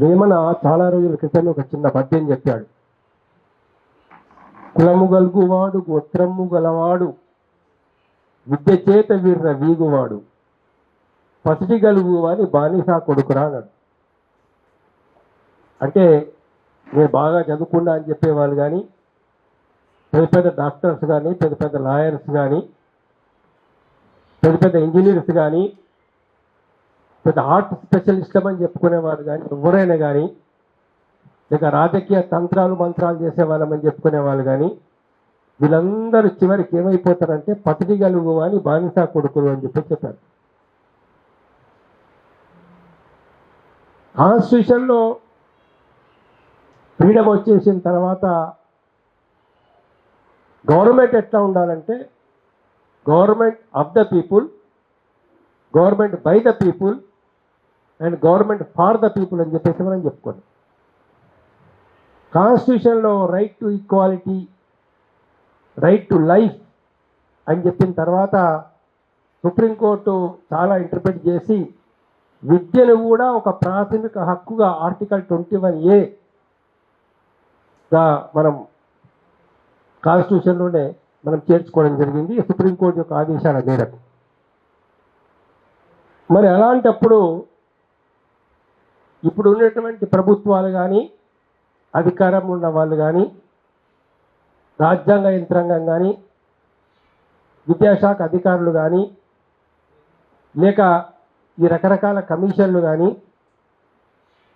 వేమన చాలా రోజుల క్రితం ఒక చిన్న పద్యం చెప్పాడు. కులము గలుగువాడు గోత్రము గలవాడు విద్య చేత వీర్ర వీగువాడు పసిటి గలుగు అని బానిసా కొడుకురా అన్నాడు. అంటే నేను బాగా చదువుకున్నా అని చెప్పేవాళ్ళు కానీ పెద్ద పెద్ద డాక్టర్స్ కానీ పెద్ద పెద్ద లాయర్స్ కానీ పెద్ద పెద్ద ఇంజనీర్స్ కానీ పెద్ద ఆర్ట్ స్పెషలిస్ట్ అని చెప్పుకునేవారు కానీ ఎవరైనా కానీ ఇక రాజకీయ తంత్రాలు మంత్రాలు చేసేవాళ్ళమని చెప్పుకునే వాళ్ళు కానీ వీళ్ళందరూ చివరికి ఏమైపోతారంటే పతిడి గలుగు అని బానిసా కొడుకులు అని చెప్పి చెప్పారు. కాన్స్టిట్యూషన్లో ఫ్రీడమ్ వచ్చేసిన తర్వాత గవర్నమెంట్ ఎట్లా ఉండాలంటే government of the people government by the people and government for the people అని చెప్పేసి మనం చెప్పుకోండి కాన్స్టిట్యూషన్లో right to equality right to life అని చెప్పిన తర్వాత సుప్రీంకోర్టు చాలా ఇంటర్ప్రిట్ చేసి విద్యను కూడా ఒక ప్రాథమిక హక్కుగా ఆర్టికల్ ట్వంటీ వన్ ఏగా మనం కాన్స్టిట్యూషన్లోనే మనం చేర్చుకోవడం జరిగింది. సుప్రీంకోర్టు యొక్క ఆదేశాల మేరకు. మరి అలాంటప్పుడు ఇప్పుడు ఉన్నటువంటి ప్రభుత్వాలు కానీ అధికారం ఉన్న వాళ్ళు కానీ రాజ్యాంగ యంత్రాంగం కానీ విద్యాశాఖ అధికారులు కానీ లేక ఈ రకరకాల కమిషన్లు కానీ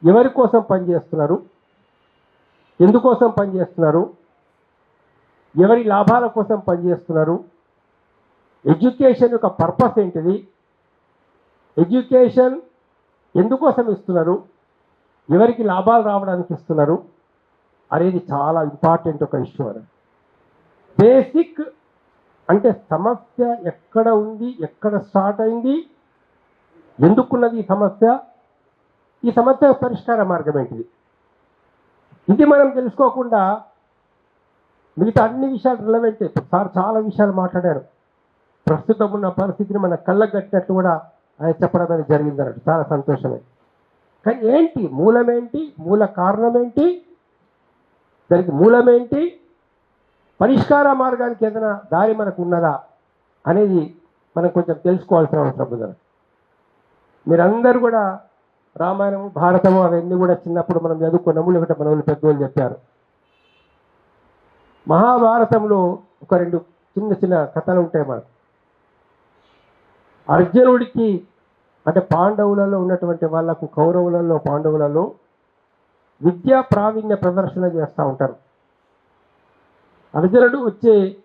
ఎవరి కోసం పనిచేస్తున్నారు? ఎందుకోసం పనిచేస్తున్నారు? ఎవరి లాభాల కోసం పనిచేస్తున్నారు? ఎడ్యుకేషన్ యొక్క పర్పస్ ఏంటిది? ఎడ్యుకేషన్ ఎందుకోసం ఇస్తున్నారు? ఎవరికి లాభాలు రావడానికి ఇస్తున్నారు అనేది చాలా ఇంపార్టెంట్ ఒక ఇష్యూ అని బేసిక్ అంటే సమస్య ఎక్కడ ఉంది ఎక్కడ స్టార్ట్ అయింది ఎందుకున్నది ఈ సమస్య? ఈ సమస్య పరిష్కార మార్గం ఏంటిది? ఇది మనం తెలుసుకోకుండా మిగతా అన్ని విషయాలు రిలవెంట్ సార్ చాలా విషయాలు మాట్లాడారు. ప్రస్తుతం ఉన్న పరిస్థితిని మన కళ్ళకు కట్టినట్టు కూడా ఆయన చెప్పడం అనేది జరిగింది అన్నట్టు చాలా సంతోషమే. కానీ ఏంటి? మూలమేంటి? మూల కారణం ఏంటి దానికి మూలమేంటి? పరిష్కార మార్గానికి ఏదైనా దారి మనకు ఉన్నదా అనేది మనం కొంచెం తెలుసుకోవాల్సిన అవసరం ఉంది. మీరందరూ కూడా రామాయణము భారతము అవన్నీ కూడా చిన్నప్పుడు మనం చదువుకున్నాము. లేకపోతే మన వాళ్ళు పెద్దవాళ్ళు చెప్పారు. మహాభారతంలో ఒక రెండు చిన్న చిన్న కథలు ఉంటాయి మనకు. అర్జునుడికి అంటే పాండవులలో ఉన్నటువంటి వాళ్ళకు కౌరవులలో పాండవులలో విద్యా ప్రావీణ్య ప్రదర్శన చేస్తూ ఉంటారు. అర్జునుడు వచ్చే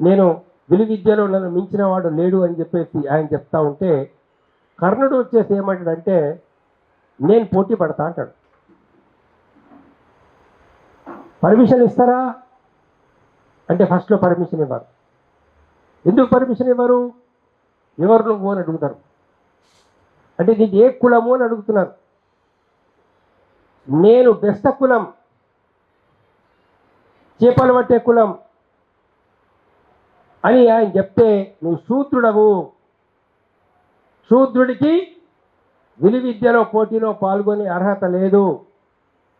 నేను విలు విద్యలో నన్ను మించిన వాడు లేడు అని చెప్పేసి ఆయన చెప్తా ఉంటే కర్ణుడు వచ్చేసి ఏమంటాడంటే నేను పోటీ పడతా అంటాడు. పర్మిషన్ ఇస్తారా? అంటే ఫస్ట్లో పర్మిషన్ ఇవ్వరు. ఎందుకు పర్మిషన్ ఇవ్వరు? ఎవరు నువ్వు అని అడుగుతారు. అంటే నీకు ఏ కులము అని అడుగుతున్నారు. నేను బెస్త కులం. చేపలు పట్టే కులం. అని ఆయన చెప్తే నువ్వు శూద్రుడవు. శూద్రుడికి విలు విద్యలో పోటీలో పాల్గొనే అర్హత లేదు.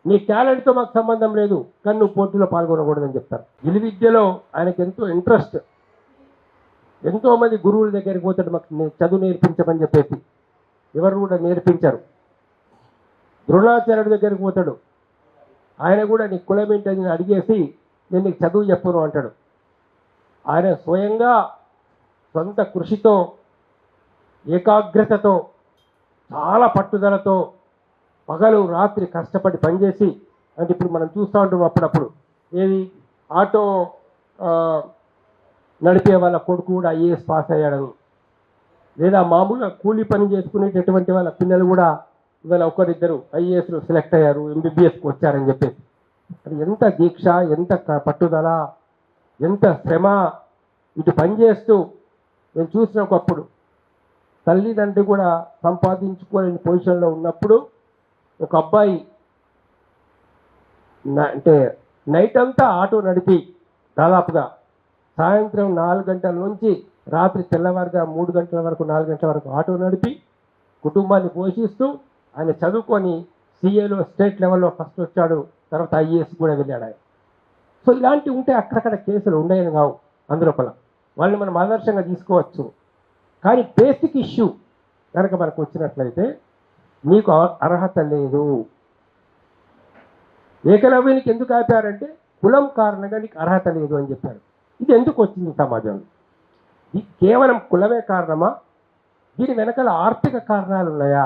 నీ టాలెంట్తో మాకు సంబంధం లేదు. కానీ నువ్వు పోటీలో పాల్గొనకూడదని చెప్తారు. విలు విద్యలో ఆయనకి ఎంతో ఇంట్రెస్ట్. ఎంతోమంది గురువుల దగ్గరికి పోతాడు మాకు చదువు నేర్పించమని చెప్పేసి. ఎవరు కూడా నేర్పించరు. ద్రోణాచార్యుడి దగ్గరికి పోతాడు. ఆయన కూడా నీ కులం ఏంటని అడిగేసి నేను నీకు చదువు చెప్పను అంటాడు. ఆయన స్వయంగా సొంత కృషితో ఏకాగ్రతతో చాలా పట్టుదలతో పగలు రాత్రి కష్టపడి పనిచేసి అంటే ఇప్పుడు మనం చూస్తూ ఉంటాం అప్పుడప్పుడు ఏది? ఆటో నడిపే వాళ్ళ కొడుకు కూడా ఐఏఎస్ పాస్ అయ్యాడని. లేదా మామూలుగా కూలీ పని చేసుకునేటటువంటి వాళ్ళ పిల్లలు కూడా ఇవాళ ఒకరిద్దరు ఐఏఎస్లో సెలెక్ట్ అయ్యారు ఎంబీబీఎస్కి వచ్చారని చెప్పేసి. అది ఎంత దీక్ష ఎంత పట్టుదల ఎంత శ్రమ ఇటు పనిచేస్తూ నేను చూసిన ఒకప్పుడు తల్లిదండ్రి కూడా సంపాదించుకోలేని పొజిషన్లో ఉన్నప్పుడు ఒక అబ్బాయి అంటే నైట్ అంతా ఆటో నడిపి దాదాపుగా సాయంత్రం నాలుగు గంటల నుంచి రాత్రి తెల్లవారుగా మూడు గంటల వరకు నాలుగు గంటల వరకు ఆటో నడిపి కుటుంబాన్ని పోషిస్తూ ఆయన చదువుకొని సీఏలో స్టేట్ లెవెల్లో ఫస్ట్ వచ్చాడు. తర్వాత ఐఏఎస్ కూడా వెళ్ళాడు ఆయన. సో ఇలాంటివి ఉంటే అక్కడక్కడ కేసులు ఉండేవి కావు అందులోపల వాళ్ళని మనం ఆదర్శంగా తీసుకోవచ్చు. కానీ బేసిక్ ఇష్యూ కనుక మనకు వచ్చినట్లయితే నీకు అర్హత లేదు. ఏకలవ్యానికి ఎందుకు ఆపారంటే కులం కారణంగా నీకు అర్హత లేదు అని చెప్పారు. ఇది ఎందుకు వచ్చింది సమాజంలో? ఇది కేవలం కులమే కారణమా? దీని వెనకాల ఆర్థిక కారణాలు ఉన్నాయా?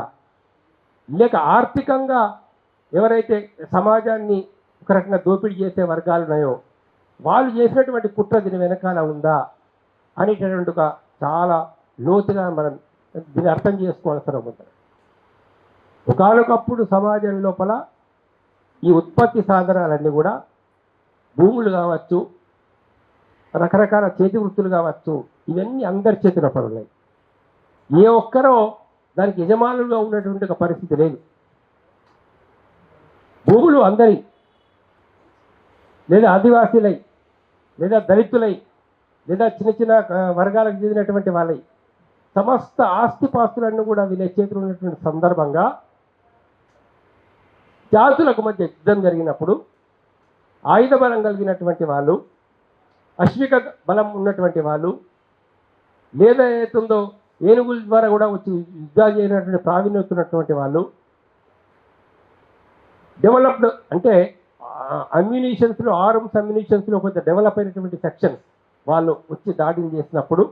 లేక ఆర్థికంగా ఎవరైతే సమాజాన్ని ఒక రకంగా దోపిడీ చేసే వర్గాలు ఉన్నాయో వాళ్ళు చేసినటువంటి కుట్ర దీని వెనకాల ఉందా? అనేటటువంటి ఒక చాలా లోతుగా మనం దీన్ని అర్థం చేసుకోవాల్సిన ఉంటుంది ఒకనొకప్పుడు సమాజం లోపల ఈ ఉత్పత్తి సాధనాలన్నీ కూడా భూములు కావచ్చు రకరకాల చేతి వృత్తులు కావచ్చు ఇవన్నీ అందరి చేతిలో పడున్నాయి. ఏ ఒక్కరో దానికి యజమానులుగా ఉన్నటువంటి ఒక పరిస్థితి లేదు. భూములు అందరి లేదా ఆదివాసీలై లేదా దళితులై లేదా చిన్న చిన్న వర్గాలకు చెందినటువంటి వాళ్ళై సమస్త ఆస్తిపాస్తులన్నీ కూడా వీళ్ళ చేతిలో ఉన్నటువంటి సందర్భంగా జాతులకు మధ్య యుద్ధం జరిగినప్పుడు ఆయుధ బలం కలిగినటువంటి వాళ్ళు అశ్విక బలం ఉన్నటువంటి వాళ్ళు లేదా ఏతుందో ఏనుగుల ద్వారా కూడా వచ్చి యుద్ధాలు చేయనటువంటి ప్రావీణ్యతున్నటువంటి వాళ్ళు డెవలప్డ్ అంటే అమ్యునిషన్స్లో ఆర్మ్స్ అమ్యునిషన్స్లో కొంచెం డెవలప్ అయినటువంటి సెక్షన్స్ వాళ్ళు వచ్చి దాడిని చేసినప్పుడు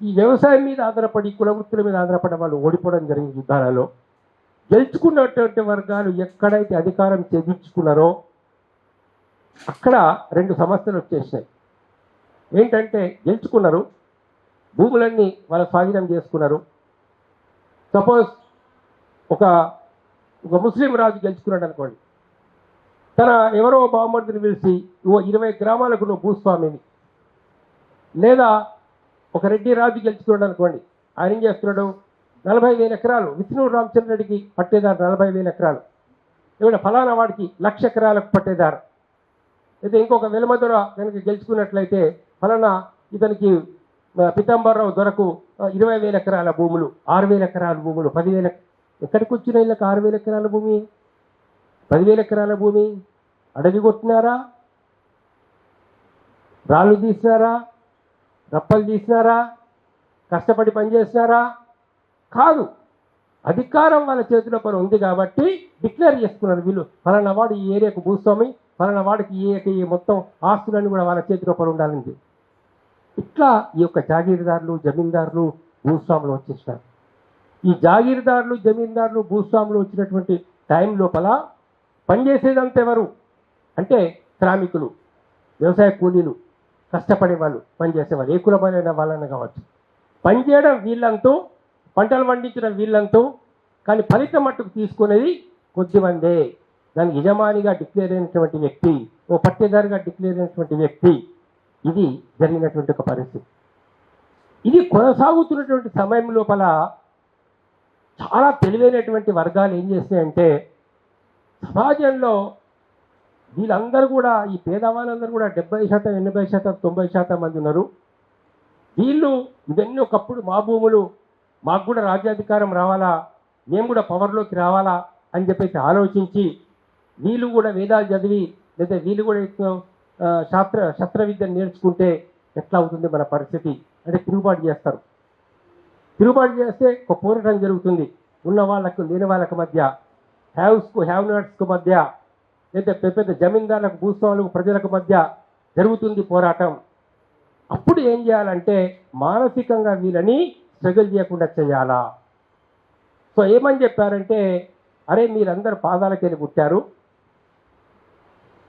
ఈ వ్యవసాయం మీద ఆధారపడి కులవృత్తుల మీద ఆధారపడి వాళ్ళు ఓడిపోవడం జరిగింది యుద్ధాలలో. గెలుచుకున్నటువంటి వర్గాలు ఎక్కడైతే అధికారం చేయించుకున్నారో అక్కడ రెండు సమస్యలు వచ్చేసినాయి. ఏంటంటే గెలుచుకున్నారు భూములన్నీ వాళ్ళ స్వాధీనం చేసుకున్నారు. సపోజ్ ఒక ఒక ముస్లిం రాజు గెలుచుకున్నాడు అనుకోండి. తన ఎవరో బహుమతిని పిలిచి ఓ ఇరవై గ్రామాలకు నువ్వు భూస్వామిని లేదా ఒక రెడ్డి రాజు గెలుచుకున్నాడు అనుకోండి. ఆయన ఏం చేస్తున్నాడు? నలభై వేల ఎకరాలు విష్ణు రామచంద్ర రెడ్డికి పట్టేదారు నలభై వేల ఎకరాలు. లేదా ఫలానా వాడికి లక్ష ఎకరాలకు పట్టేదారు. అయితే ఇంకొక వెలుమదొర కనుక గెలుచుకున్నట్లయితే ఫలానా ఇతనికి ఆ, పితాంబరరావు దొరకు ఇరవై వేల ఎకరాల భూములు ఆరు వేల ఎకరాల భూములు పదివేల ఎక్కడికి వచ్చిన వీళ్ళకి ఆరు వేల ఎకరాల భూమి? పదివేల ఎకరాల భూమి? అడవి కొట్టినారా? రాళ్ళు తీసినారా? రప్పలు తీసినారా? కష్టపడి పనిచేసినారా? కాదు. అధికారం వాళ్ళ చేతిలో పని ఉంది కాబట్టి డిక్లేర్ చేసుకున్నారు వీళ్ళు. ఫలానా వాడు ఈ ఏరియాకు భూస్వామి ఫలానా వాడికి ఈ ఈ మొత్తం ఆస్తులన్నీ కూడా వాళ్ళ చేతిలో పని ఉండాలండి ఇట్లా ఈ యొక్క జాగీరదారులు జమీందారులు భూస్వాములు వచ్చేసినారు. ఈ జాగీరదారులు జమీందారులు భూస్వాములు వచ్చినటువంటి టైం లోపల పనిచేసేదంతా ఎవరు? అంటే శ్రామికులు వ్యవసాయ కూలీలు కష్టపడే వాళ్ళు పనిచేసేవాళ్ళు ఏ కులమైన వాళ్ళని కావచ్చు. పనిచేయడం వీళ్ళంతో పంటలు పండించడం వీళ్ళంతో కానీ ఫలితం మట్టుకు తీసుకునేది కొద్దిమందే. దాని యజమానిగా డిక్లేర్ అయినటువంటి వ్యక్తి ఓ పట్టేదారుగా డిక్లేర్ అయినటువంటి వ్యక్తి ఇది జరిగినటువంటి ఒక పరిస్థితి. ఇది కొనసాగుతున్నటువంటి సమయం లోపల చాలా తెలివైనటువంటి వర్గాలు ఏం చేస్తాయంటే సమాజంలో వీళ్ళందరూ కూడా ఈ పేదవాళ్ళందరూ కూడా డెబ్బై శాతం ఎనభై శాతం తొంభై శాతం మంది ఉన్నారు. వీళ్ళు ఇవన్నీ ఒకప్పుడు మా భూములు మాకు కూడా రాజ్యాధికారం రావాలా మేము కూడా పవర్లోకి రావాలా అని చెప్పేసి ఆలోచించి వీళ్ళు కూడా వేదాలు చదివి లేదా వీళ్ళు కూడా ఎక్కువ, శాస్త్ర శస్త్ర విద్య నేర్చుకుంటే ఎట్లా అవుతుంది మన పరిస్థితి? అంటే తిరుగుబాటు చేస్తారు. తిరుగుబాటు చేస్తే ఒక పోరాటం జరుగుతుంది. ఉన్న వాళ్ళకు లేని వాళ్ళకి మధ్య హ్యావ్స్కు హ్యావ్ నాట్స్కు మధ్య లేదా పెద్ద పెద్ద జమీందారులకు భూస్వాములకు ప్రజలకు మధ్య జరుగుతుంది పోరాటం. అప్పుడు ఏం చేయాలంటే మానసికంగా వీళ్ళని స్ట్రగుల్ చేయకుండా చేయాలా? సో ఏమని చెప్పారంటే అరే మీరందరూ పాదాలకెళ్ళి పుట్టారు.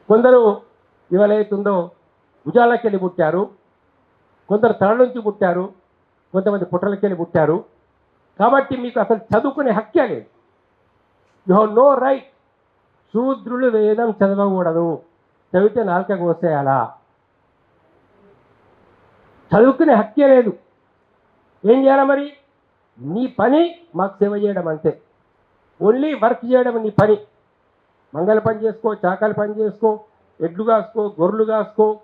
కొందరు ఇవాళ అవుతుందో భుజాలకెళ్ళి పుట్టారు కొందరు తల నుంచి పుట్టారు కొంతమంది పుట్టలకెళ్ళి పుట్టారు కాబట్టి మీకు అసలు చదువుకునే హక్కే లేదు. You have no right. శూద్రులు వేదం చదవకూడదు. చదివితే నాలుక కోసేయాలా? చదువుకునే హక్కే లేదు. ఏం చేయాలా మరి? నీ పని మాకు సేవ చేయడం అంతే. ఓన్లీ వర్క్ చేయడం నీ పని. మంగళ పని చేసుకో చాకలి పని చేసుకో. ఎడ్లు కాసుకో గొర్రెలు కాసుకో.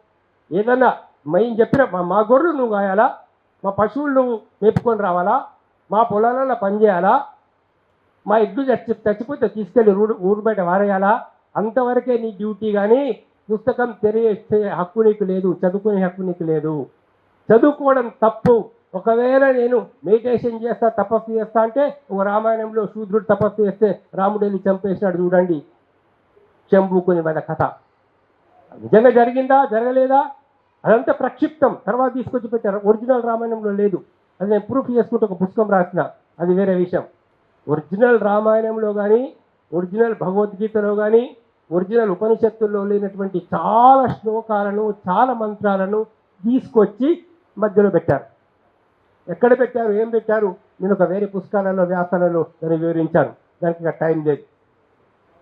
ఏదన్నా మేము చెప్పిన మా- మా గొర్రెలు నువ్వు కాయాలా? మా పశువులు నువ్వు మేపుకొని రావాలా? మా పొలాలలో పని చేయాలా? మా ఎడ్లు చచ్చి చచ్చిపోతే తీసుకెళ్ళి ఊరు ఊరు బయట వారేయాలా? అంతవరకే నీ డ్యూటీ కానీ పుస్తకం తెరిచే హక్కు నీకు లేదు చదువుకునే హక్కు నీకు లేదు. చదువుకోవడం తప్పు. ఒకవేళ నేను మెడిటేషన్ చేస్తా తపస్సు చేస్తా అంటే ఒక రామాయణంలో శూద్రుడు తపస్సు చేస్తే రాముడు వెళ్ళి చంపేసినాడు చూడండి. శంభుకుని మీద కథ. నిజంగా జరిగిందా జరగలేదా అదంతా ప్రక్షిప్తం. తర్వాత తీసుకొచ్చి పెట్టారు. ఒరిజినల్ రామాయణంలో లేదు. అది నేను ప్రూఫ్ చేసుకుంటూ ఒక పుస్తకం రాసిన. అది వేరే విషయం. ఒరిజినల్ రామాయణంలో కానీ ఒరిజినల్ భగవద్గీతలో కానీ ఒరిజినల్ ఉపనిషత్తుల్లో లేనటువంటి చాలా శ్లోకాలను చాలా మంత్రాలను తీసుకొచ్చి మధ్యలో పెట్టారు. ఎక్కడ పెట్టారు ఏం పెట్టారు? నేను ఒక వేరే పుస్తకాలలో వ్యాసాలలో దాన్ని వివరించాను. దానికి టైం లేదు.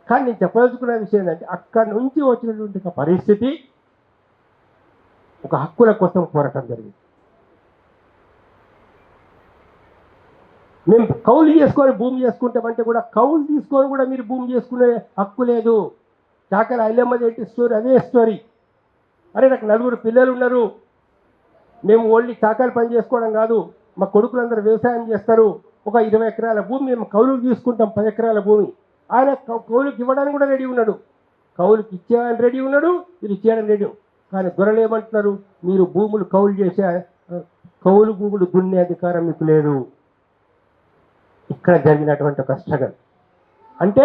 కానీ నేను చెప్పదలుచుకున్న విషయం ఏంటంటే అక్కడి నుంచి వచ్చినటువంటి ఒక పరిస్థితి ఒక హక్కుల కోసం పోరాటం జరిగింది. మేము కౌలు చేసుకొని భూమి చేసుకుంటామంటే కూడా కౌలు తీసుకొని కూడా మీరు భూమి చేసుకునే హక్కు లేదు. చాకర ఐలమ్మది ఏంటి స్టోరీ అదే స్టోరీ అరే నాకు నలుగురు పిల్లలు ఉన్నారు. మేము ఓన్లీ చాకలి పని చేసుకోవడం కాదు మా కొడుకులందరూ వ్యవసాయం చేస్తారు. ఒక ఇరవై ఎకరాల భూమి మేము కౌలు తీసుకుంటాం పది ఎకరాల భూమి. ఆయన కౌలుకి ఇవ్వడానికి కూడా రెడీ ఉన్నాడు. కౌలుకి ఇచ్చేయడానికి రెడీ ఉన్నాడు మీరు ఇచ్చేయడానికి రెడీ కానీ దొరలు ఏమంటున్నారు మీరు భూములు కౌలు చేసే కౌలు భూములు దున్నే అధికారం మీకు లేదు. ఇక్కడ జరిగినటువంటి ఒక స్ట్రగల్. అంటే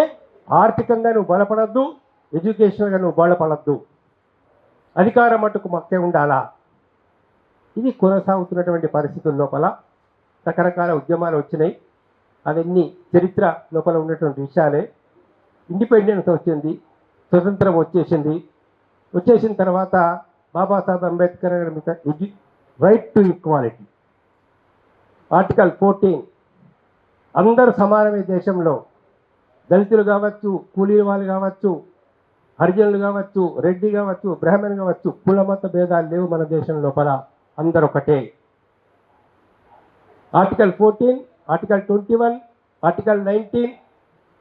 ఆర్థికంగా నువ్వు బలపడద్దు ఎడ్యుకేషన్గా నువ్వు బలపడద్దు. అధికారం మట్టుకు మక్కే ఉండాలా? ఇది కొనసాగుతున్నటువంటి పరిస్థితుల లోపల రకరకాల ఉద్యమాలు వచ్చినాయి. అవన్నీ చరిత్ర లోపల ఉన్నటువంటి విషయాలే. ఇండిపెండెన్స్ వచ్చింది స్వతంత్రం వచ్చేసింది. వచ్చేసిన తర్వాత బాబాసాహెబ్ అంబేద్కర్ గారి మీద right to equality article fourteen అందరూ సమానమే దేశంలో. దళితులు కావచ్చు కూలీ వాళ్ళు కావచ్చు హరిజనులు కావచ్చు రెడ్డి కావచ్చు బ్రాహ్మణ్ కావచ్చు కుల మత భేదాలు లేవు మన దేశం లోపల. అందరు ఒకటే. Article fourteen article twenty one article nineteen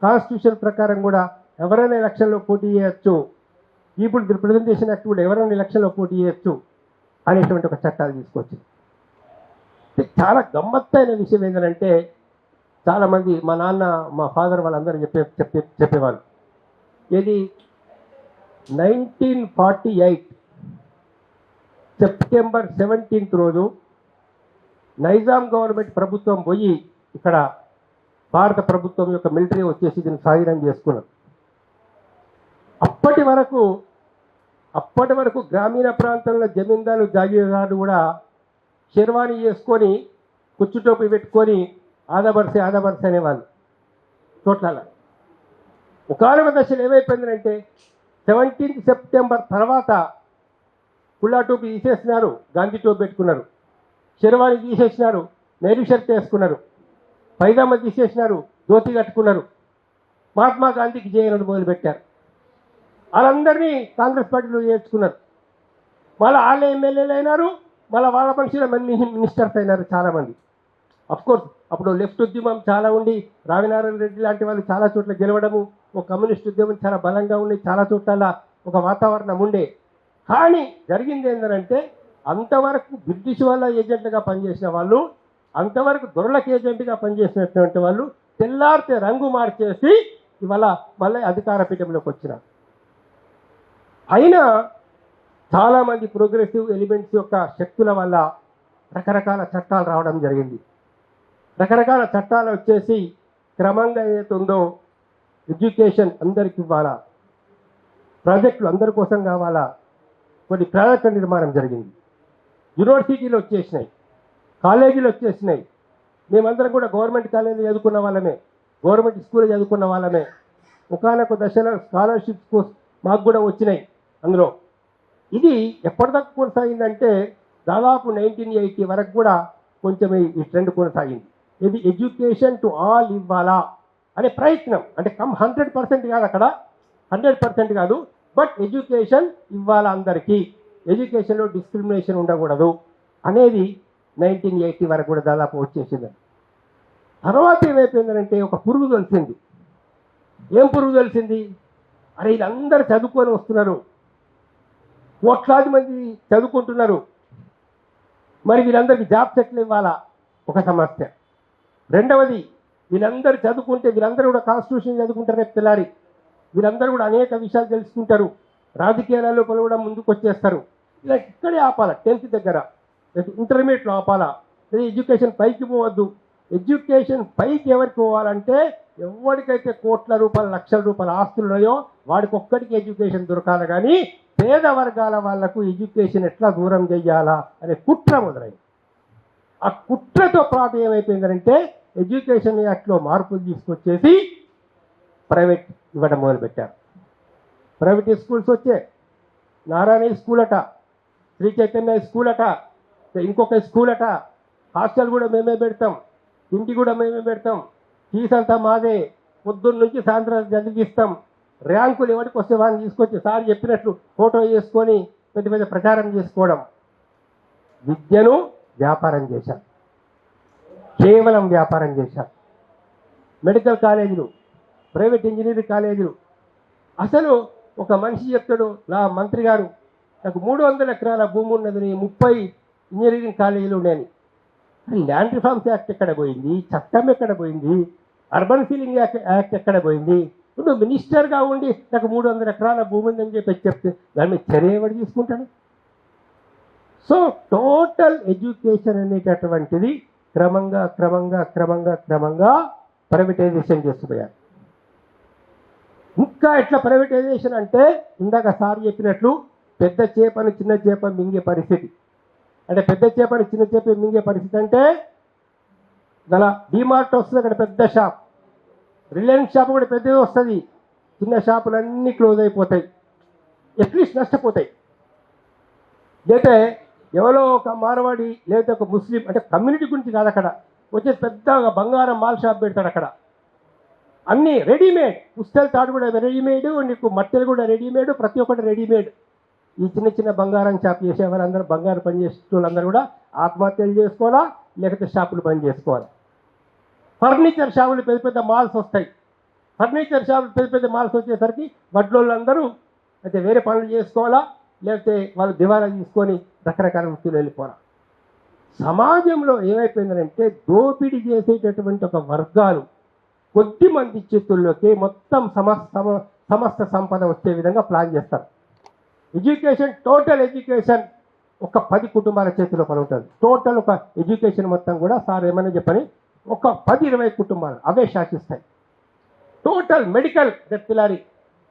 constitution ప్రకారం కూడా ఎవరైనా ఎలక్షన్లో పోటీ చేయొచ్చు. ఇప్పుడు రిప్రజెంటేషన్ యాక్ట్ కూడా ఎవరైనా ఎలక్షన్లో పోటీ చేయొచ్చు అనేటువంటి ఒక చట్టాలు తీసుకొచ్చింది. చాలా గమ్మత్తైన విషయం ఏంటంటే చాలామంది మా నాన్న మా ఫాదర్ వాళ్ళందరూ చెప్పే చెప్పే చెప్పేవాళ్ళు. ఇది nineteen forty eight September seventeenth రోజు నైజాం గవర్నమెంట్ ప్రభుత్వం పోయి ఇక్కడ భారత ప్రభుత్వం యొక్క మిలిటరీ వచ్చేసి దీన్ని స్వాధీనం చేసుకున్నారు అప్పటి వరకు అప్పటి వరకు గ్రామీణ ప్రాంతంలో జమీందారు జాగీరదారులు కూడా షెర్వాణి చేసుకొని కుచ్చుటోపి పెట్టుకొని ఆదబర్సే ఆదబర్సే అనేవాళ్ళు. చోట్ల ఒకనొక దశలు ఏమైపోయిందంటే సెవెంటీన్త్ సెప్టెంబర్ తర్వాత కుళ్ళా టోపీ తీసేసినారు గాంధీ టోపీ పెట్టుకున్నారు. శర్వాణి తీసేసినారు నైరు షర్ట్ వేసుకున్నారు. పైజామా తీసేసినారు ధోతి కట్టుకున్నారు. మహాత్మా గాంధీకి జయలను మొదలుపెట్టారు. వాళ్ళందరినీ కాంగ్రెస్ పార్టీలో చేర్చుకున్నారు. మళ్ళీ వాళ్ళ ఎమ్మెల్యేలు అయినారు మళ్ళీ వాళ్ళ మనుషుల మినిస్టర్స్ అయినారు చాలామంది. కోర్స్ అప్పుడు లెఫ్ట్ ఉద్యమం చాలా ఉండి రావినారాయణ రెడ్డి లాంటి వాళ్ళు చాలా చోట్ల గెలవడము ఒక కమ్యూనిస్ట్ ఉద్యమం చాలా బలంగా ఉండి చాలా చోట్ల ఒక వాతావరణం ఉండే. కానీ జరిగింది ఏంటంటే అంతవరకు బ్రిటిష్ వాళ్ళ ఏజెంట్గా పనిచేసిన వాళ్ళు అంతవరకు దొరలకు ఏజెంట్గా పనిచేసినటువంటి వాళ్ళు తెల్లారితే రంగు మార్చేసి ఇవాళ మళ్ళీ అధికార పీఠంలోకి వచ్చినారు. అయినా చాలామంది ప్రోగ్రెసివ్ ఎలిమెంట్స్ యొక్క శక్తుల వల్ల రకరకాల చట్టాలు రావడం జరిగింది. రకరకాల చట్టాలు వచ్చేసి క్రమంగా ఏదైతే ఉందో ఎడ్యుకేషన్ అందరికి ఇవ్వాలా? ప్రాజెక్టులు అందరి కోసం కావాలా? కొన్ని ప్రాజెక్టుల నిర్మాణం జరిగింది. యూనివర్సిటీలు వచ్చేసినాయి. కాలేజీలు వచ్చేసినాయి. మేమందరం కూడా గవర్నమెంట్ కాలేజీ చదువుకున్న వాళ్ళమే. గవర్నమెంట్ స్కూల్ చదువుకున్న వాళ్ళమే. ఒకనొక దశలో స్కాలర్షిప్స్ మాకు కూడా వచ్చినాయి అందులో. ఇది ఎప్పటిదాకా కొనసాగిందంటే దాదాపు నైన్టీన్ ఎయిటీ వరకు కూడా కొంచెం ఈ- ఈ ట్రెండ్ కొనసాగింది. ఇది ఎడ్యుకేషన్ టు ఆల్ ఇవ్వాలా అనే ప్రయత్నం. అంటే కమ్ హండ్రెడ్ పర్సెంట్ కాదు అక్కడ. హండ్రెడ్ పర్సెంట్ కాదు. బట్ ఎడ్యుకేషన్ ఇవ్వాలా అందరికీ. ఎడ్యుకేషన్లో డిస్క్రిమినేషన్ ఉండకూడదు. అనేది నైన్టీన్ ఎయిటీ వరకు కూడా దాదాపు వచ్చేసింది. తర్వాత ఏమైపోయిందంటే ఒక పురుగు తెలిసింది. ఏం పురుగు తెలిసింది? అరే వీళ్ళందరూ చదువుకొని వస్తున్నారు. కోట్లాది మంది చదువుకుంటున్నారు. మరి వీళ్ళందరికీ జాబ్ సెట్లు ఇవ్వాలా ఒక సమస్య. రెండవది వీళ్ళందరూ చదువుకుంటే వీళ్ళందరూ కూడా కాన్స్టిట్యూషన్ చదువుకుంటారు రేపు తెల్లారి. వీళ్ళందరూ కూడా అనేక విషయాలు తెలుసుకుంటారు. రాజకీయాల లోపల కూడా ముందుకు వచ్చేస్తారు ఇలా ఇక్కడే ఆపాల టెన్త్ దగ్గర. ఇంటర్మీడియట్లో ఆపాలా లేదా ఎడ్యుకేషన్ పైకి పోవద్దు. ఎడ్యుకేషన్ పైకి ఎవరికి పోవాలంటే ఎవరికైతే కోట్ల రూపాయల లక్షల రూపాయల ఆస్తులు ఉన్నాయో వాడికి ఒక్కడికి ఎడ్యుకేషన్ దొరకాలి కానీ పేద వర్గాల వాళ్ళకు ఎడ్యుకేషన్ ఎట్లా దూరం చెయ్యాలా అనే కుట్ర మొదలైంది. ఆ కుట్రతో పాటు ఏమైపోయిందంటే ఎడ్యుకేషన్ యాక్ట్లో మార్పులు తీసుకొచ్చేసి ప్రైవేట్ ఇవ్వడం మొదలుపెట్టారు. ప్రైవేట్ స్కూల్స్ వచ్చే నారాయణ స్కూల్ అట శ్రీ చైతన్య స్కూల్ అట ఇంకొక స్కూల్ అట. హాస్టల్ కూడా మేమే పెడతాం. ఇంటి కూడా మేమే పెడతాం. ఫీజు అంతా మాదే. పొద్దున్న నుంచి సాయంత్రం చదివిస్తాం. ర్యాంకులు ఎవరికి వస్తే వాళ్ళని తీసుకొచ్చి సార్ చెప్పినట్లు ఫోటో చేసుకొని పెద్ద పెద్ద ప్రచారం చేసుకోవడం. విద్యను వ్యాపారం చేశారు కేవలం వ్యాపారం చేశారు మెడికల్ కాలేజీలు ప్రైవేట్ ఇంజనీరింగ్ కాలేజీలు. అసలు ఒక మనిషి చెప్తాడు నా మంత్రి గారు నాకు మూడు వందల ఎకరాల భూమి ఉన్నదని ముప్పై ఇంజనీరింగ్ కాలేజీలు ఉన్నాయని. ల్యాండ్ రిఫార్మ్స్ యాక్ట్ ఎక్కడ పోయింది? చట్టం ఎక్కడ పోయింది? అర్బన్ సీలింగ్ యాక్ట్ యాక్ట్ ఎక్కడ పోయింది? నువ్వు మినిస్టర్గా ఉండి నాకు మూడు వందల ఎకరాల భూమి ఉందని చెప్పి చెప్తే దాని మీద చర్య ఎవడు తీసుకుంటాడు? సో టోటల్ ఎడ్యుకేషన్ అనేటటువంటిది క్రమంగా క్రమంగా క్రమంగా క్రమంగా ప్రైవేటైజేషన్ చేస్తుపోయారు. ఇంకా ఎట్లా ప్రైవేటైజేషన్ అంటే ఇందాక సార్ చెప్పినట్లు పెద్ద చేపను చిన్న చేప మింగే పరిస్థితి. అంటే పెద్ద చేపను చిన్న చేప మింగే పరిస్థితి అంటే గల డిమార్ట్ వస్తుంది అక్కడ పెద్ద షాప్. రిలయన్స్ షాప్ కూడా పెద్దది వస్తుంది. చిన్న షాపులన్నీ క్లోజ్ అయిపోతాయి. అట్లీస్ట్ నష్టపోతాయి. అయితే ఎవరో ఒక మారవాడి లేదా ఒక ముస్లిం అంటే కమ్యూనిటీ గురించి కాదు అక్కడ. వచ్చే పెద్దగా బంగారం మాల్ షాప్ పెడతాడు అక్కడ. అన్నీ రెడీమేడ్ పుస్తలు తాడు కూడా రెడీమేడ్ నీకు మట్టెలు కూడా రెడీమేడ్ ప్రతి ఒక్కటి రెడీమేడ్ ఈ చిన్న చిన్న బంగారం షాప్ చేసే వాళ్ళందరూ బంగారం పని వాళ్ళందరూ కూడా ఆత్మహత్యలు చేసుకోవాలా? లేకపోతే షాపులు పని చేసుకోవాలా? ఫర్నిచర్ షాపులు పెద్ద పెద్ద మాల్స్ వస్తాయి. ఫర్నిచర్ షాపులు పెద్ద పెద్ద మాల్స్ వచ్చేసరికి వడ్లోళ్ళందరూ అయితే వేరే పనులు చేసుకోవాలా? లేకపోతే వాళ్ళు దివాలా తీసుకొని రకరకాల వృత్తులు వెళ్ళిపోరా? సమాజంలో ఏమైపోయిందంటే దోపిడీ చేసేటటువంటి ఒక వర్గాలు కొద్ది మంది చేతుల్లోకి మొత్తం సమస్త సమస్త సంపద వచ్చే విధంగా ప్లాన్ చేస్తారు. ఎడ్యుకేషన్ టోటల్ ఎడ్యుకేషన్ ఒక పది కుటుంబాల చేతిలో పని ఉంటుంది టోటల్ ఒక ఎడ్యుకేషన్ మొత్తం కూడా సార్ ఏమైనా చెప్పని ఒక పది ఇరవై కుటుంబాలు అవే శాసిస్తాయి. టోటల్ మెడికల్ దత్తిలారి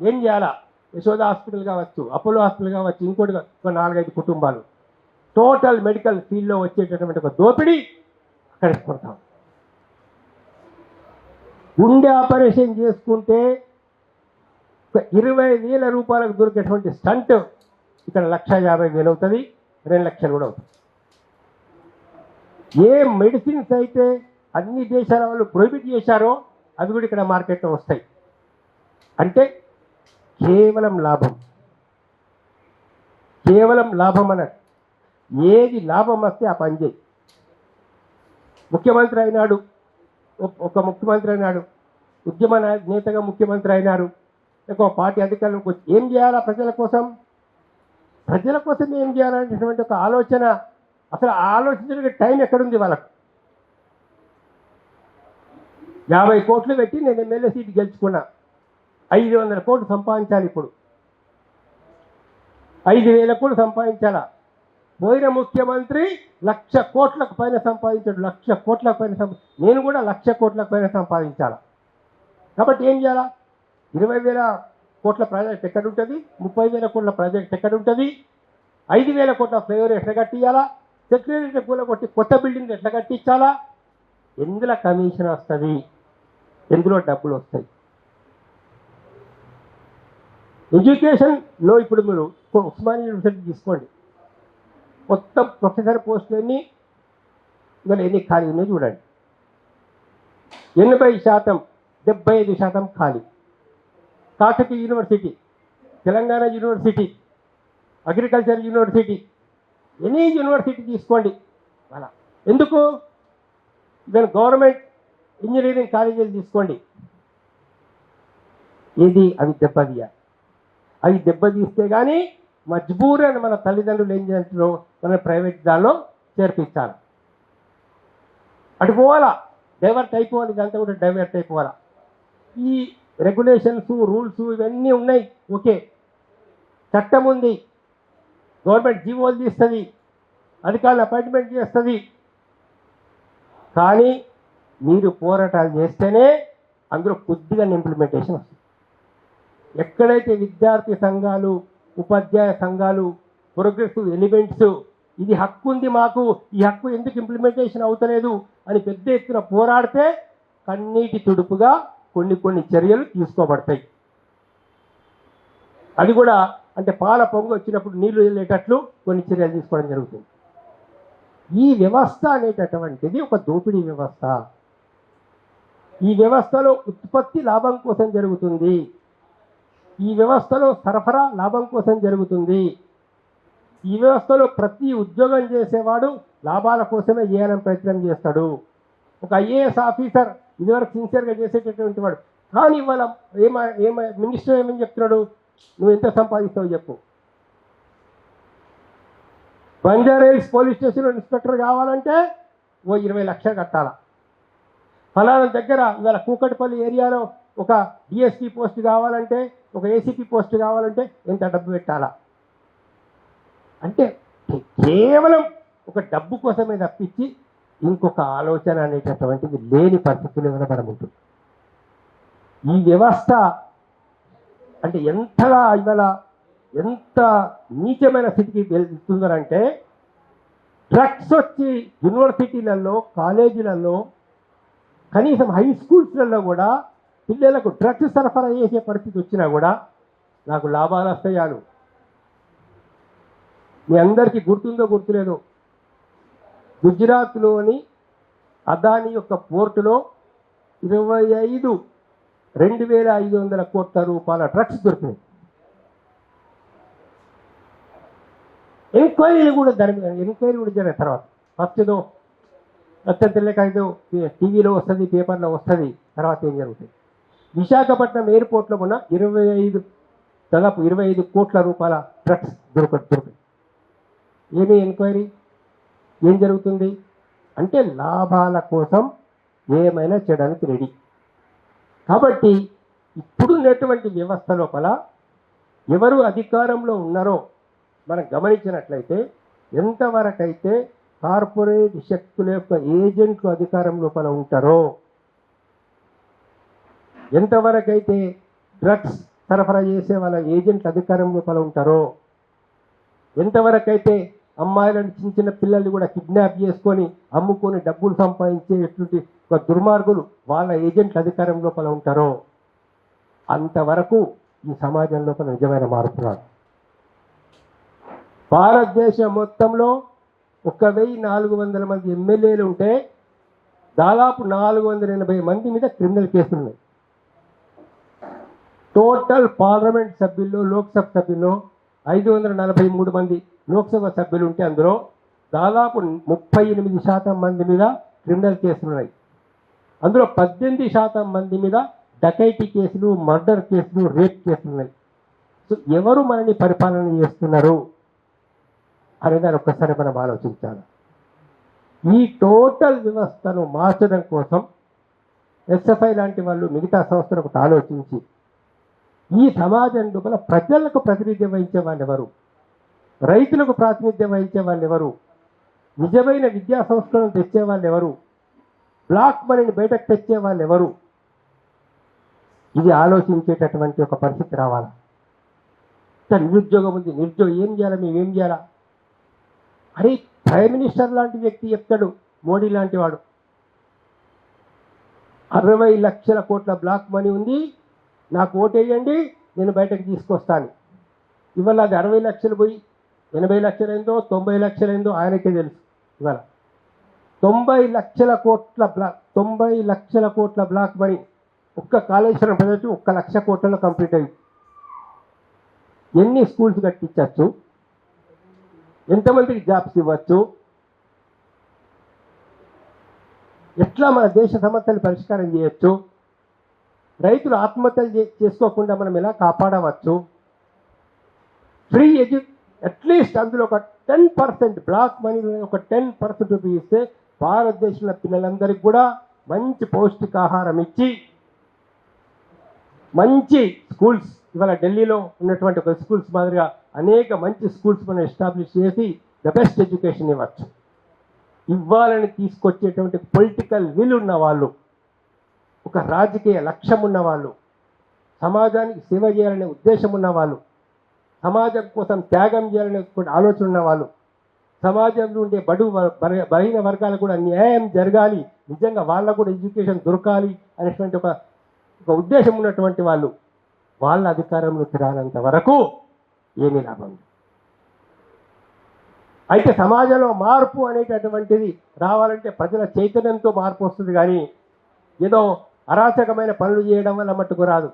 ఏం చేయాలా? యశోద హాస్పిటల్ కావచ్చు అపోలో హాస్పిటల్ కావచ్చు ఇంకోటి ఒక నాలుగైదు కుటుంబాలు. టోటల్ మెడికల్ ఫీల్డ్లో వచ్చేటటువంటి ఒక దోపిడీ అక్కడ కొడతాం. గుండె ఆపరేషన్ చేసుకుంటే ఒక ఇరవై వేల రూపాయలకు దొరికేటువంటి స్టంట్ ఇక్కడ లక్ష యాభై వేలు అవుతుంది రెండు లక్షలు కూడా అవుతుంది. ఏ మెడిసిన్స్ అయితే అన్ని దేశాల వాళ్ళు ప్రొహిబిట్ చేశారో అవి కూడా ఇక్కడ మార్కెట్లో వస్తాయి. అంటే కేవలం లాభం. కేవలం లాభం అన్నట్టు ఏది లాభం వస్తే ఆ పని చేయి. ముఖ్యమంత్రి అయినాడు ఒక- ముఖ్యమంత్రి అయినాడు ఉద్యమ నేతగా ముఖ్యమంత్రి అయినారు. ఒక పార్టీ అధికారులకు ఏం చేయాలా ప్రజల కోసం? ప్రజల కోసం ఏం చేయాలనేటువంటి ఒక ఆలోచన. అసలు ఆ ఆలోచించడానికి టైం ఎక్కడుంది వాళ్ళకు? యాభై కోట్లు పెట్టి నేను ఎమ్మెల్యే సీట్ గెలుచుకున్నా. ఐదు వందల కోట్లు సంపాదించాలి ఇప్పుడు. ఐదు వేల కోట్లు సంపాదించాలా? పోయిన ముఖ్యమంత్రి లక్ష కోట్లకు పైన సంపాదించాడు. లక్ష కోట్లకు పైన సంపా నేను కూడా లక్ష కోట్లకు పైన సంపాదించాలా? కాబట్టి ఏం చేయాలా? ఇరవై వేల కోట్ల ప్రాజెక్ట్ ఎక్కడ ఉంటుంది ముప్పై వేల కోట్ల ప్రాజెక్ట్ ఎక్కడ ఉంటుంది ఐదు వేల కోట్ల ఫ్లైఓవర్ ఎట్లా కట్టించాలా సెక్రటరీ కూల కొట్టి కొత్త బిల్డింగ్ ఎట్లా కట్టించాలా? ఎందులో కమిషన్ వస్తుంది? ఎందులో డబ్బులు వస్తాయి? ఎడ్యుకేషన్లో ఇప్పుడు మీరు ఉస్మానియా యూనివర్సిటీ తీసుకోండి. మొత్తం ప్రొఫెసర్ పోస్టులన్నీ ఇవాళ ఎన్ని ఖాళీ ఉన్నాయో చూడండి. ఎనభై శాతం డెబ్బై ఐదు శాతం ఖాళీ. Kakatiya university Telangana university agriculture university any university తీసుకోండి. అలా. ఎందుకు? దాని గవర్నమెంట్ ఇంజనీరింగ్ కాలేజీలు తీసుకోండి. ఇది అవి దెబ్బతీయాలి అవి దెబ్బతీస్తే కానీ మజ్బూరని మన తల్లిదండ్రులు ఏం చేస్తున్నారో మన ప్రైవేట్ దానిలో చేర్పించాలి. అటు పోవాలా? డైవర్ట్ అయిపోవాలి. ఇదంతా కూడా డైవర్ట్ అయిపోవాలా? ఈ రెగ్యులేషన్స్ రూల్స్ ఇవన్నీ ఉన్నాయి. ఓకే. చట్టం ఉంది. గవర్నమెంట్ జీవోలు తీస్తుంది. అధికారులు అపాయింట్మెంట్ చేస్తుంది. కానీ మీరు పోరాటాలు చేస్తేనే అందులో కొద్దిగా ఇంప్లిమెంటేషన్ వస్తుంది. ఎక్కడైతే విద్యార్థి సంఘాలు ఉపాధ్యాయ సంఘాలు ప్రోగ్రెసివ్ ఎలిమెంట్స్ ఇది హక్కు ఉంది మాకు ఈ హక్కు ఎందుకు ఇంప్లిమెంటేషన్ అవుతలేదు అని పెద్ద ఎత్తున పోరాడితే కన్నీటి తుడుపుగా కొన్ని కొన్ని చర్యలు తీసుకోబడతాయి. అది కూడా అంటే పాల పొంగు వచ్చినప్పుడు నీళ్ళు వెళ్ళేటట్లు కొన్ని చర్యలు తీసుకోవడం జరుగుతుంది. ఈ వ్యవస్థ అనేటటువంటిది ఒక దోపిడీ వ్యవస్థ. ఈ వ్యవస్థలో ఉత్పత్తి లాభం కోసం జరుగుతుంది. ఈ వ్యవస్థలో సరఫరా లాభం కోసం జరుగుతుంది. ఈ వ్యవస్థలో ప్రతి ఉద్యోగం చేసేవాడు లాభాల కోసమే చేయాలని ప్రయత్నం చేస్తాడు. ఒక ఐఏఎస్ ఆఫీసర్ ఇదివరకు సిన్సియర్గా చేసేటటువంటి వాడు. కానీ ఇవాళ ఏమ ఏమ మినిస్టర్ ఏమని చెప్తున్నాడు? నువ్వు ఎంత సంపాదిస్తావు చెప్పు. బంజారాహిల్స్ పోలీస్ స్టేషన్లో ఇన్స్పెక్టర్ కావాలంటే ఓ ఇరవై లక్షలు కట్టాలా? ఫలానా దగ్గర ఇవాళ కూకట్పల్లి ఏరియాలో ఒక డిఎస్పీ పోస్ట్ కావాలంటే ఒక ఏసీపీ పోస్ట్ కావాలంటే ఎంత డబ్బు పెట్టాలా? అంటే కేవలం ఒక డబ్బు కోసమే తప్పించి ఇంకొక ఆలోచన అనేటటువంటిది లేని పరిస్థితులు ఏమైనా మనం ఉంటుంది. ఈ వ్యవస్థ అంటే ఎంతగా ఇవాళ ఎంత నీచమైన స్థితికి వెళ్తుందనంటే డ్రగ్స్ వచ్చి యూనివర్సిటీలలో కాలేజీలలో కనీసం హై స్కూల్స్లలో కూడా పిల్లలకు డ్రగ్స్ సరఫరా చేసే పరిస్థితి వచ్చినా కూడా నాకు లాభాలు వస్తాయాలు మీ అందరికీ గుర్తుందో గుర్తులేదో గుజరాత్లోని అదాని యొక్క పోర్టులో ఇరవై ఐదు రెండు వేల ఐదు వందల కోట్ల రూపాయల డ్రగ్స్ దొరికినాయి ఎంక్వైరీలు కూడా జరిగి ఎంక్వైరీ కూడా జరిగిన తర్వాత ఫస్ట్ ఏదో అత్యంత లేక ఏదో టీవీలో వస్తుంది పేపర్లో వస్తుంది తర్వాత ఏం జరుగుతుంది? విశాఖపట్నం ఎయిర్పోర్ట్లో ఉన్న ఇరవై ఐదు దాదాపు ఇరవై ఐదు కోట్ల రూపాయల డ్రగ్స్ దొరక దొరికాయి ఏమి ఎంక్వైరీ? ఏం జరుగుతుంది? అంటే లాభాల కోసం ఏమైనా చేయడానికి రెడీ. కాబట్టి ఇప్పుడున్నటువంటి వ్యవస్థ లోపల ఎవరు అధికారంలో ఉన్నారో మనం గమనించినట్లయితే ఎంతవరకైతే కార్పొరేట్ శక్తుల యొక్క ఏజెంట్లు అధికారం లోపల ఉంటారో ఎంతవరకైతే డ్రగ్స్ సరఫరా చేసే వాళ్ళ ఏజెంట్లు అధికారం లోపల ఉంటారో ఎంతవరకైతే అమ్మాయిలను చిన్న చిన్న పిల్లల్ని కూడా కిడ్నాప్ చేసుకొని అమ్ముకొని డబ్బులు సంపాదించేటువంటి ఒక దుర్మార్గులు వాళ్ళ ఏజెంట్లు అధికారం లోపల ఉంటారో అంతవరకు ఈ సమాజం లోపల నిజమైన మార్పు రాదు. భారతదేశం మొత్తంలో ఒక వెయ్యి నాలుగు వందల మంది ఎమ్మెల్యేలు ఉంటే దాదాపు నాలుగు వందల ఎనభై మంది మీద క్రిమినల్ కేసులు ఉన్నాయి. టోటల్ పార్లమెంట్ సభ్యుల్లో లోక్సభ సభ్యుల్లో ఐదు వందల నలభై మూడు మంది లోక్సభ సభ్యులు ఉంటే అందులో దాదాపు ముప్పై ఎనిమిది శాతం మంది మీద క్రిమినల్ కేసులు ఉన్నాయి అందులో పద్దెనిమిది శాతం మంది మీద డకైటీ కేసులు మర్డర్ కేసులు రేప్ కేసులు ఉన్నాయి సో ఎవరు మనని పరిపాలన చేస్తున్నారు అనే దాన్ని ఒక్కసారి మనం ఆలోచించాలి. ఈ టోటల్ వ్యవస్థను మార్చడం కోసం ఎస్ఎఫ్ఐ లాంటి వాళ్ళు మిగతా సంస్థలు ఒకటి ఆలోచించి ఈ సమాజం లోపల ప్రజలకు ప్రాతినిధ్యం వహించే వాళ్ళు ఎవరు? రైతులకు ప్రాతినిధ్యం వహించే వాళ్ళు ఎవరు నిజమైన విద్యా సంస్థలను తెచ్చే వాళ్ళు ఎవరు బ్లాక్ మనీని బయటకు తెచ్చే వాళ్ళు ఎవరు ఇది ఆలోచించేటటువంటి ఒక పరిస్థితి రావాలి? నిరుద్యోగం ఉంది నిరుద్యోగం ఏం చేయాలి మేము ఏం చేయాలా? అరే ప్రైమ్ మినిస్టర్ లాంటి వ్యక్తి చెప్తాడు మోడీ లాంటి వాడు. అరవై లక్షల కోట్ల బ్లాక్ మనీ ఉంది నాకు ఓటేయండి నేను బయటకు తీసుకొస్తాను. ఇవాళ అది అరవై లక్షలు పోయి ఎనభై లక్షలైందో తొంభై లక్షలైందో ఆయనకే తెలుసు ఇవాళ. తొంభై లక్షల కోట్ల బ్లాక్ తొంభై లక్షల కోట్ల బ్లాక్ మనీ ఒక్క కాళేశ్వరం ప్రజలకు ఒక్క లక్ష కోట్లలో కంప్లీట్ అయింది. ఎన్ని స్కూల్స్ కట్టించవచ్చు ఎంతమందికి జాబ్స్ ఇవ్వచ్చు? ఎట్లా మన దేశ సమస్యలు పరిష్కారం చేయొచ్చు? రైతులు ఆత్మహత్యలు చే- చేసుకోకుండా మనం ఎలా కాపాడవచ్చు? ఫ్రీ ఎడ్యు అట్లీస్ట్ అందులో ఒక టెన్ పర్సెంట్ బ్లాక్ మనీ ఒక టెన్ పర్సెంట్ ఇస్తే భారతదేశంలో పిల్లలందరికీ కూడా మంచి పౌష్టికాహారం ఇచ్చి మంచి స్కూల్స్ ఇవాళ ఢిల్లీలో ఉన్నటువంటి ఒక స్కూల్స్ మాదిరిగా అనేక మంచి స్కూల్స్ మనం ఎస్టాబ్లిష్ చేసి ద బెస్ట్ ఎడ్యుకేషన్ ఇవ్వచ్చు. ఇవ్వాలని తీసుకొచ్చేటువంటి పొలిటికల్ విల్ ఉన్న వాళ్ళు ఒక రాజకీయ లక్ష్యం ఉన్న వాళ్ళు సమాజానికి సేవ చేయాలనే ఉద్దేశం ఉన్న వాళ్ళు సమాజం కోసం త్యాగం చేయాలనే ఆలోచన ఉన్న వాళ్ళు. సమాజంలో ఉండే బడు బలహీన వర్గాలకు కూడా న్యాయం జరగాలి. నిజంగా వాళ్ళకు కూడా ఎడ్యుకేషన్ దొరకాలి అనేటువంటి ఒక ఒక ఉద్దేశం ఉన్నటువంటి వాళ్ళు. వాళ్ళ అధికారంలోకి రానంత వరకు ఏమీ లాభం అయితే సమాజంలో మార్పు అనేటటువంటిది రావాలంటే ప్రజల చైతన్యంతో మార్పు వస్తుంది కానీ ఏదో అరాచకమైన పనులు చేయడం వల్ల మట్టుకు రాదు.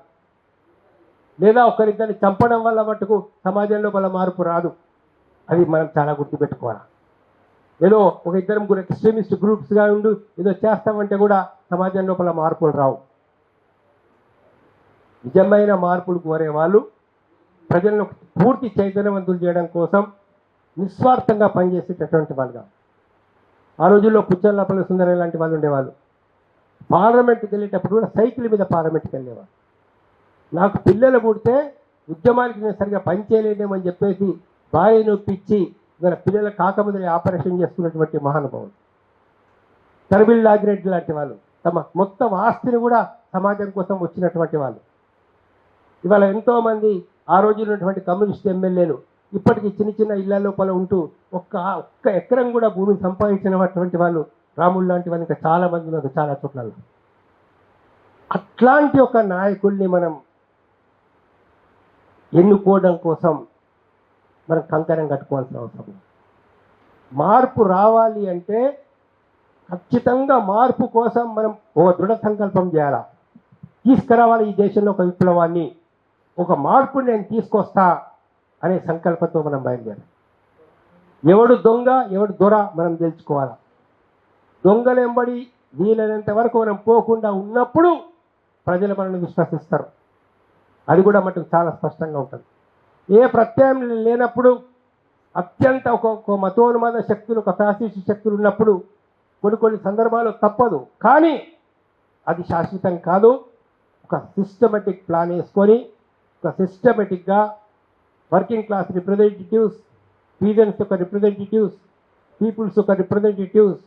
లేదా ఒకరిద్దరిని చంపడం వల్ల మటుకు సమాజంలో వల్ల మార్పు రాదు. అది మనం చాలా గుర్తుపెట్టుకోవాలి. ఏదో ఒక ఇద్దరు ముగ్గురు ఎక్స్ట్రీమిస్ట్ గ్రూప్స్గా ఉండు ఏదో చేస్తామంటే కూడా సమాజం లోపల మార్పులు రావు. నిజమైన మార్పులు కోరే వాళ్ళు ప్రజలను పూర్తి చైతన్యవంతులు చేయడం కోసం నిస్వార్థంగా పనిచేసేటటువంటి వాళ్ళుగా ఆ రోజుల్లో పుచ్చల్లపల్లి సుందరం లాంటి వాళ్ళు ఉండేవాళ్ళు. పార్లమెంట్కి వెళ్ళేటప్పుడు కూడా సైకిల్ మీద పార్లమెంట్కి వెళ్ళేవాళ్ళు. నాకు పిల్లలు పుడితే ఉద్యమానికి నేను సరిగా పనిచేయలేదేమని చెప్పేసి భార్య నొప్పించి ఇవాళ పిల్లల కాకముదలి ఆపరేషన్ చేసుకున్నటువంటి మహానుభావులు తరబిల్ లాగిరెడ్డి లాంటి వాళ్ళు తమ మొత్తం ఆస్తిని కూడా సమాజం కోసం వచ్చినటువంటి వాళ్ళు. ఇవాళ ఎంతోమంది ఆ రోజు ఉన్నటువంటి కమ్యూనిస్ట్ ఎమ్మెల్యేలు ఇప్పటికీ చిన్న చిన్న ఇళ్ళ లోపల ఉంటూ ఒక్క ఒక్క ఎకరం కూడా భూమిని సంపాదించినటువంటి వాళ్ళు రాములు లాంటి వాళ్ళు ఇంకా చాలా మంది ఉన్నారు చాలా చోట్ల అట్లాంటి ఒక నాయకుల్ని మనం ఎన్నుకోవడం కోసం మనం కంకణం కట్టుకోవాల్సిన అవసరం మార్పు రావాలి అంటే ఖచ్చితంగా మార్పు కోసం మనం ఒక దృఢ సంకల్పం చేయాలా? తీసుకురావాలి ఈ దేశంలో ఒక విప్లవాన్ని. ఒక మార్పు నేను తీసుకొస్తా అనే సంకల్పంతో మనం బయలుదేరాలి. ఎవడు దొంగ ఎవడు దొర మనం తెలుసుకోవాలా? దొంగలెంబడి వీలైనంత వరకు మనం పోకుండా ఉన్నప్పుడు ప్రజలు మనల్ని విశ్వసిస్తారు. అది కూడా మటుకు చాలా స్పష్టంగా ఉంటుంది. ఏ ప్రత్యామ్నాయం లేనప్పుడు అత్యంత ఒక్కొక్క మతోన్మాద శక్తులు ఒక ఫ్యాసిస్ట్ శక్తులు ఉన్నప్పుడు కొన్ని కొన్ని సందర్భాలు తప్పదు. కానీ అది శాశ్వతం కాదు. ఒక సిస్టమేటిక్ ప్లాన్ వేసుకొని ఒక సిస్టమేటిక్గా వర్కింగ్ క్లాస్ రిప్రజెంటేటివ్స్ పీజన్స్ యొక్క రిప్రజెంటేటివ్స్ పీపుల్స్ యొక్క రిప్రజెంటేటివ్స్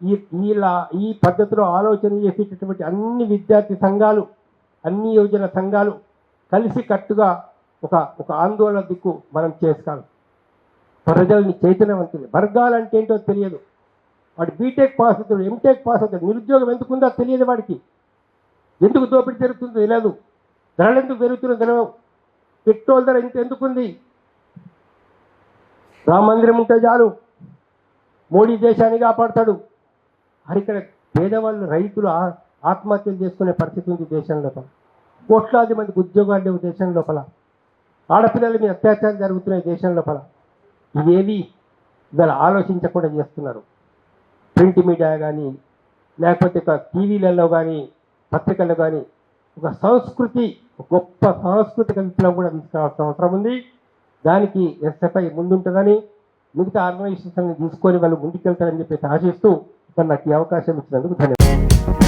ఈ ఇలా ఈ పద్ధతిలో ఆలోచన చేసేటటువంటి అన్ని విద్యార్థి సంఘాలు అన్ని యోజన సంఘాలు కలిసి కట్టుగా ఒక ఒక ఆందోళన దిక్కు మనం చేస్తాం. ప్రజల్ని చైతన్యవంతులు. వర్గాలంటే ఏంటో తెలియదు. వాడు బీటెక్ పాస్ అవుతాడు ఎంటెక్ పాస్ అవుతాడు. నిరుద్యోగం ఎందుకుందో తెలియదు వాడికి. ఎందుకు దోపిడీ జరుగుతుందో తెలియదు ధరలు ఎందుకు పెరుగుతుందో తెలియదు పెట్రోల్ ధర ఇంత ఎందుకుంది? రామ మందిరం ఉంటే చాలు. మోడీ దేశాన్ని కాపాడతాడు. అది ఇక్కడ పేదవాళ్ళు రైతులు ఆ- ఆత్మహత్యలు చేసుకునే పరిస్థితి ఉంది దేశంలో. కోట్లాది మందికి ఉద్యోగాలు లేవు దేశం లోపల. ఆడపిల్లల మీద అత్యాచారం జరుగుతున్నాయి దేశం లోపల. ఇవేవి ఇవాళ ఆలోచించకుండా చేస్తున్నారు. ప్రింట్ మీడియా కానీ లేకపోతే ఒక టీవీలలో కానీ పత్రికల్లో కానీ ఒక సంస్కృతి గొప్ప సాంస్కృతిక విప్లవం కూడా తీసుకురావాల్సిన అవసరం ఉంది. దానికి ఎస్ఎఫ్ఐ ముందుంటుందని మిగతా ఆర్గనైజేషన్స్ తీసుకొని వాళ్ళు ముందుకెళ్తారని చెప్పేసి ఆశిస్తూ నాకు ఈ అవకాశం ఇచ్చినందుకు ధన్యవాదాలు.